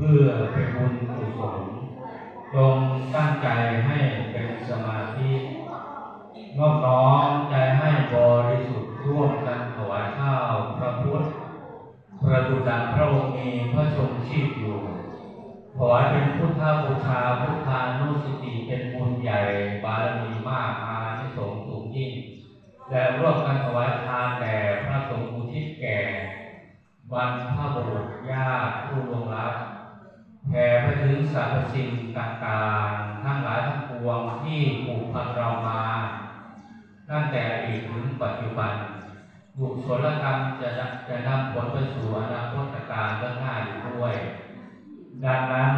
พื่อเป็นบุญกุศลจงตั้งใจให้เป็นสมาธินอบน้อมใจให้บริสุทธิ์ร่วมกันถวายข้าวพระพุทธประดุจดังพระองค์มีพระชนชีพอยู่ขอให้เป็นพุทธบูชาพุทธานุสติเป็นบุญใหญ่บารมีมากอานิสงส์สูงยิ่งและร่วมกันถวายทานแด่พระสงฆ์อุทิศแก่บรรพบุรุษญาติผู้ล่วงลับแผ่ไปถึง สรรพสิ่งต่างๆ ทั้งหลายทั้งปวงที่ผูกพันเรามาตั้งแต่อดีตถึงปัจจุบันบุคลกรรมจะจะนำผลไปสู่อนาคตการเบื้องหน้าอยู่ด้วย ดังนั้น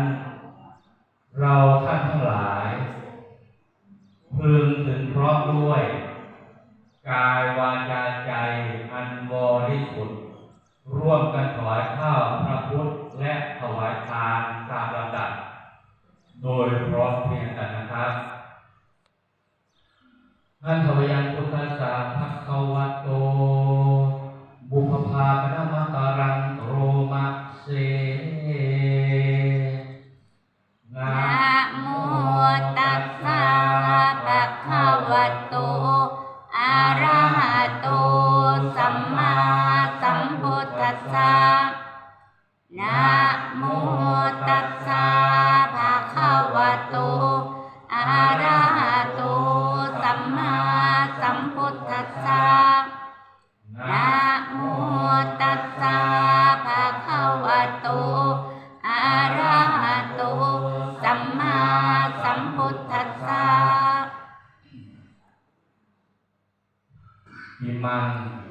เราท่านทั้งหลาย พึงถึงพร้อมด้วย กายวาจาใจอันบริสุทธิ์ร่วมกันถวายข้าวพระพุทธและถวายทาน ตามลำดับ โดยพร้อมเพียงกันนะครับท่านทวยังพุทธสาภักขวะโต บุพภาคณมา ตัสสะภะคะวะโตอะระหะโตสัมมาสัมพุทธัสสะนะโมตัสสะภะคะวะโตอะระ อิมัง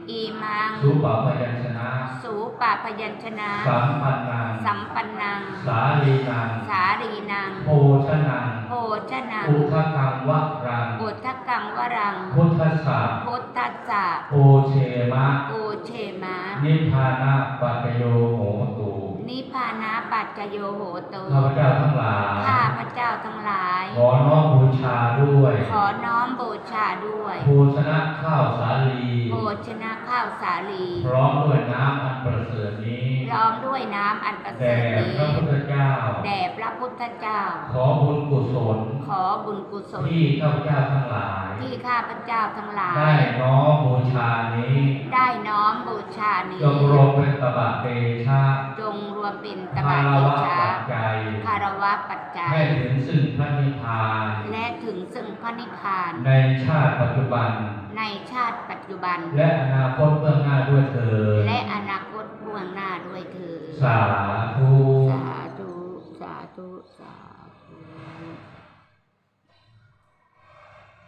อีมัง สุปปยัญชนะสูปะพยัญชนะ สัมปันนังสัมปันนัง สาลีนังสารีนัง โภชนังโภชนัง อุทกังวะรัง อุทกังวรัง พุทธสสะพุทธัสสะโอเชมะปูเชมะ นิพพานะปัจจโยโหตุ นิพพานา ปัจจโยโหตุข้าพเจ้าทั้งหลาย ข้าพระเจ้าทั้งหลาย ขอน้อมบูชาด้วย ขอน้อมบูชาด้วยโภชนะข้าวสาลีโภชนะข้าวสาลี พร้อมด้วยน้ำอันประเสริฐนี้ พร้อมด้วยน้ำอันประเสแด่ริฐนี้พระพุทธเจ้า แด่พระพุทธเจ้า ขอบุญกุศล ขอบุญกุศล ที่ข้าพเจ้าทั้งหลาย ที่ข้าพเจ้าทั้งหลาย ได้น้อมบูชานี้ ได้น้อมบูชานี้จงรวมเป็นตบะเตชะจงร วมเป็นตคาบะรเดวะชะปัจจัยคารวะปัจจัยให้ถึงซึ่งพระนิพพาน และถึงซึ่งพระนิพพาน ในชาติปัจจุบัน ในชาติปัจจุบัน และอนาคตเบื้องหน้าด้วยเถิดและอนาคตเบื้องหน้าด้วยเถิดสาธุ สาธุ สาธุ สาธุ